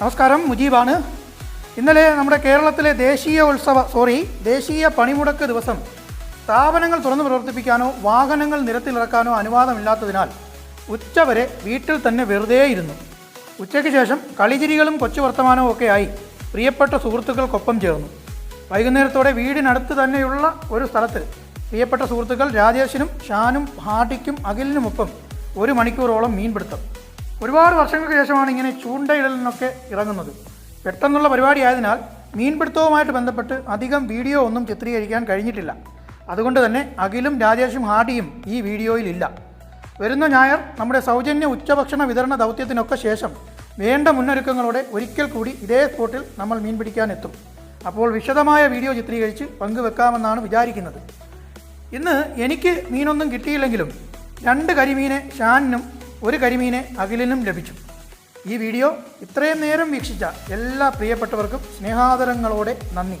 നമസ്കാരം മുജീബാണ്. ഇന്നലെ നമ്മുടെ കേരളത്തിലെ ദേശീയ ഉത്സവ സോറി ദേശീയ പണിമുടക്ക് ദിവസം. സ്ഥാപനങ്ങൾ തുറന്നു പ്രവർത്തിപ്പിക്കാനോ വാഹനങ്ങൾ നിരത്തിലിറക്കാനോ അനുവാദമില്ലാത്തതിനാൽ ഉച്ചവരെ വീട്ടിൽ തന്നെ വെറുതെ ഇരുന്നു ഉച്ചയ്ക്ക് ശേഷം കളിചിരികളും കൊച്ചു വർത്തമാനവും ഒക്കെ ആയി പ്രിയപ്പെട്ട സുഹൃത്തുക്കൾക്കൊപ്പം ചേർന്നു. വൈകുന്നേരത്തോടെ വീടിനടുത്ത് തന്നെയുള്ള ഒരു സ്ഥലത്ത് പ്രിയപ്പെട്ട സുഹൃത്തുക്കൾ രാജേഷിനും ഷാനും ഹാർഡിക്കും അഖിലിനുമൊപ്പം ഒരു മണിക്കൂറോളം മീൻപിടുത്തം. ഒരുപാട് വർഷങ്ങൾക്ക് ശേഷമാണ് ഇങ്ങനെ ചൂണ്ടയിടലിനൊക്കെ ഇറങ്ങുന്നത്. പെട്ടെന്നുള്ള പരിപാടി ആയതിനാൽ മീൻപിടുത്തവുമായിട്ട് ബന്ധപ്പെട്ട് അധികം വീഡിയോ ഒന്നും ചിത്രീകരിക്കാൻ കഴിഞ്ഞിട്ടില്ല. അതുകൊണ്ട് തന്നെ അഖിലും രാജേഷും ഹാഡിയും ഈ വീഡിയോയിലില്ല. വരുന്ന ഞായർ നമ്മുടെ സൗജന്യ ഉച്ചഭക്ഷണ വിതരണ ദൗത്യത്തിനൊക്കെ ശേഷം വേണ്ട മുന്നൊരുക്കങ്ങളോടെ ഒരിക്കൽ കൂടി ഇതേ സ്പോട്ടിൽ നമ്മൾ മീൻ പിടിക്കാൻ എത്തും അപ്പോൾ വിശദമായ വീഡിയോ ചിത്രീകരിച്ച് പങ്കുവെക്കാമെന്നാണ് വിചാരിക്കുന്നത്. ഇന്ന് എനിക്ക് മീനൊന്നും കിട്ടിയില്ലെങ്കിലും രണ്ട് കരിമീനെ ഷാനിനും ഒരു കരിമീനെ അഖിലിനും ലഭിച്ചു. ഈ വീഡിയോ ഇത്രയും നേരം വീക്ഷിച്ച എല്ലാ പ്രിയപ്പെട്ടവർക്കും സ്നേഹാദരങ്ങളോടെ നന്ദി.